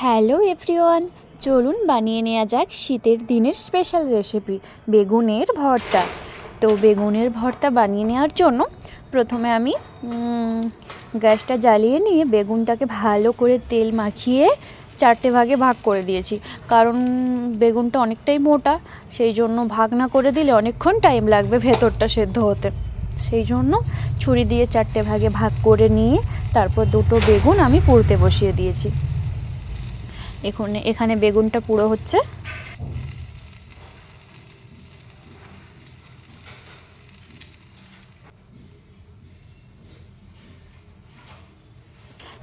Hello everyone, চলুন বানিয়ে নেওয়া যাক শীতের দিনের স্পেশাল রেসিপি বেগুনের ভর্তা। তো বেগুনের ভর্তা বানিয়ে নেওয়ার জন্য প্রথমে আমি গ্যাসটা জ্বালিয়ে নিয়ে বেগুনটাকে ভালো করে তেল মাখিয়ে চারটে ভাগে ভাগ করে দিয়েছি। কারণ বেগুনটা অনেকটাই মোটা, সেই জন্য ভাগ না করে দিলে অনেকক্ষণ টাইম লাগবে ভেতরটা সেদ্ধ হতে। সেই জন্য ছুরি দিয়ে চারটে ভাগে ভাগ করে নিয়ে তারপর দুটো বেগুন আমি পুড়তে বসিয়ে দিয়েছি। এখানে এখানে বেগুনটা পুরো হচ্ছে।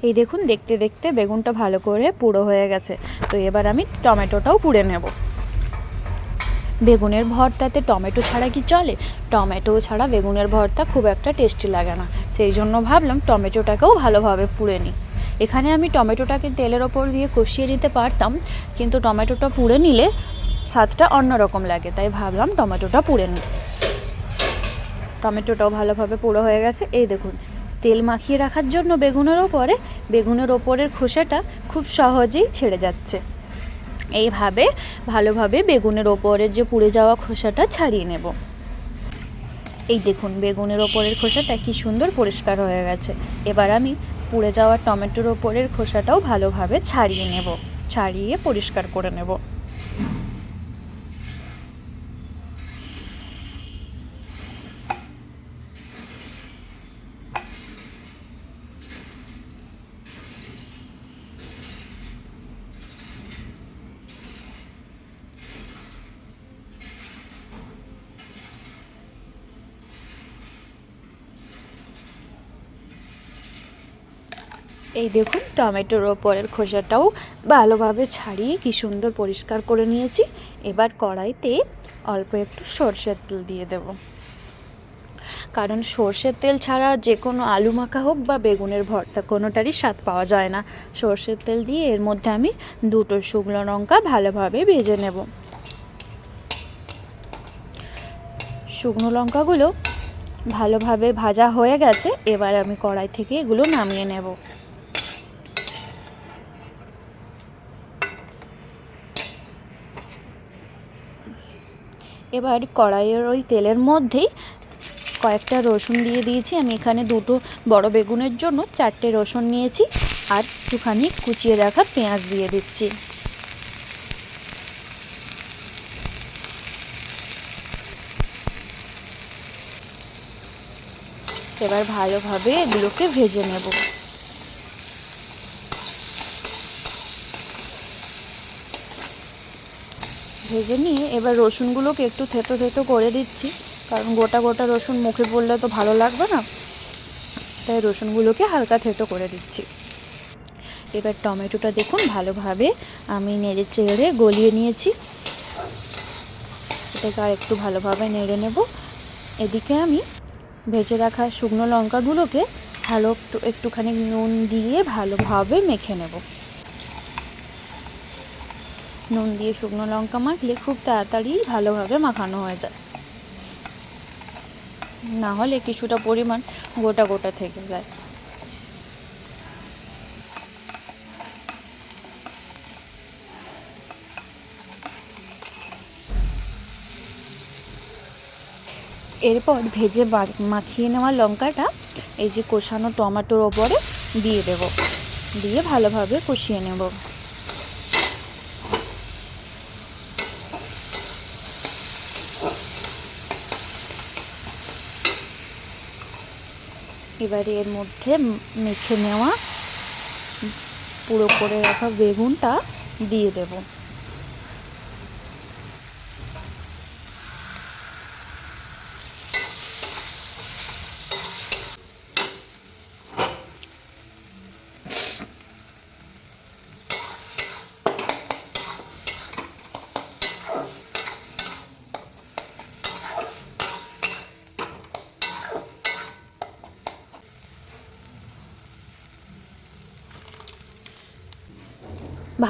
এই দেখুন, দেখতে দেখতে বেগুনটা ভালো করে পুরো হয়ে গেছে। তো এবার আমি টমেটোটাও পুড়ে নেব। বেগুনের ভর্তাতে টমেটো ছাড়া কি চলে? টমেটো ছাড়া বেগুনের ভর্তা খুব একটা টেস্টি লাগে না। সেই জন্য ভাবলাম টমেটোটাকেও ভালোভাবে পুড়ে নিই। এখানে আমি টমেটোটাকে তেলের ওপর দিয়ে কষিয়ে নিতে পারতাম, কিন্তু টমেটোটা পুড়ে নিলে স্বাদটা অন্যরকম লাগে, তাই ভাবলাম টমেটোটা পুড়ে নিই। টমেটোটাও ভালোভাবে পুরো হয়ে গেছে। এই দেখুন, তেল মাখিয়ে রাখার জন্য বেগুনের ওপরে, বেগুনের ওপরের খোসাটা খুব সহজেই ছেড়ে যাচ্ছে। এইভাবে ভালোভাবে বেগুনের ওপরের যে পুড়ে যাওয়া খোসাটা ছাড়িয়ে নেব। এই দেখুন, বেগুনের ওপরের খোসাটা কি সুন্দর পরিষ্কার হয়ে গেছে। এবার আমি পুড়ে যাওয়া টমেটোর ওপরের খোসাটাও ভালোভাবে ছাড়িয়ে নেব ছাড়িয়ে পরিষ্কার করে নেব। এই দেখুন, টমেটোর ওপরের খোসাটাও ভালোভাবে ছাড়িয়ে কি সুন্দর পরিষ্কার করে নিয়েছি। এবার কড়াইতে অল্প একটু সর্ষের তেল দিয়ে দেব। কারণ সর্ষের তেল ছাড়া যে কোনো আলু মাখা হোক বা বেগুনের ভর্তা, কোনোটারই স্বাদ পাওয়া যায় না। সর্ষের তেল দিয়ে এর মধ্যে আমি দুটো শুকনো লঙ্কা ভালোভাবে ভেজে নেব। শুকনো লঙ্কাগুলো ভালোভাবে ভাজা হয়ে গেছে, এবার আমি কড়াই থেকে এগুলো নামিয়ে নেব। এবার কড়াইয়ের ওই তেলের মধ্যেই কয়েকটা রসুন দিয়ে দিয়েছি। আমি এখানে দুটো বড় বেগুনের জন্য চারটে রসুন নিয়েছি আর একটুখানি কুচিয়ে রাখা পেঁয়াজ দিয়ে দিচ্ছি। এবার ভালোভাবে এগুলোকে ভেজে নেব। ভেজে নিয়ে এবার রসুনগুলোকে একটু থেতো থেতো করে দিচ্ছি। কারণ গোটা গোটা রসুন মুখে পড়লে তো ভালো লাগবে না। তাই রসুনগুলোকে হালকা থেতো করে দিচ্ছি। এবার টমেটোটা দেখুন, ভালোভাবে আমি নেড়ে চেড়ে গলিয়ে নিয়েছি। এটাকে আর একটু ভালোভাবে নেড়ে নেব। এদিকে আমি ভেজে রাখা শুকনো লঙ্কাগুলোকে ভালো একটু একটুখানি নুন দিয়ে ভালোভাবে মেখে নেব। নুন দিয়ে শুকনো লঙ্কা মাখলে খুব তাড়াতাড়ি ভালোভাবে মাখানো হয়ে যায়। না হলে কিছুটা পরিমাণ গোটা গোটা থেকে যায়। এরপর ভেজে মাখিয়ে নেওয়া লঙ্কাটা এই যে কষানো টমেটোর ওপরে দিয়ে দেব। দিয়ে ভালোভাবে কষিয়ে নেব। এবারে এর মধ্যে মেখে নেওয়া পুরো করে রাখা বেগুনটা দিয়ে দেব।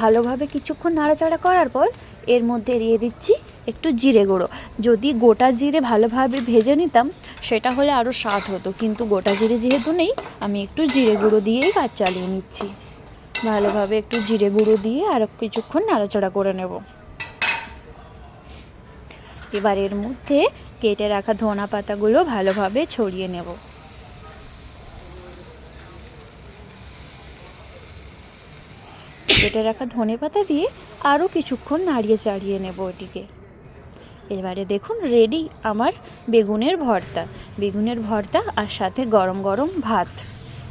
ভালোভাবে কিছুক্ষণ নাড়াচাড়া করার পর এর মধ্যে দিয়ে দিচ্ছি একটু জিরে গুঁড়ো। যদি গোটা জিরে ভালোভাবে ভেজে নিতাম, সেটা হলে আরও স্বাদ হতো। কিন্তু গোটা জিরে যেহেতু নেই, আমি একটু জিরে গুঁড়ো দিয়েই কাজ চালিয়ে নিচ্ছি। ভালোভাবে একটু জিরে গুঁড়ো দিয়ে আরও কিছুক্ষণ নাড়াচাড়া করে নেব। এবার এর মধ্যে কেটে রাখা ধনা পাতাগুলো ভালোভাবে ছড়িয়ে নেব। কেটে রাখা ধনে পাতা দিয়ে আরও কিছুক্ষণ নাড়িয়ে চাড়িয়ে নেব এটিকে এবারে দেখুন রেডি আমার বেগুনের ভর্তা। বেগুনের ভর্তা আর সাথে গরম গরম ভাত।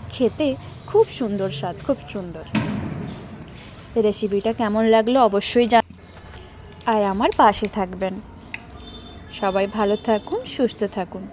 খেতে খুব সুন্দর স্বাদ, খুব সুন্দর। রেসিপিটা কেমন লাগল অবশ্যই জান আর আমার পাশে থাকবেন। সবাই ভালো থাকুন, সুস্থ থাকুন।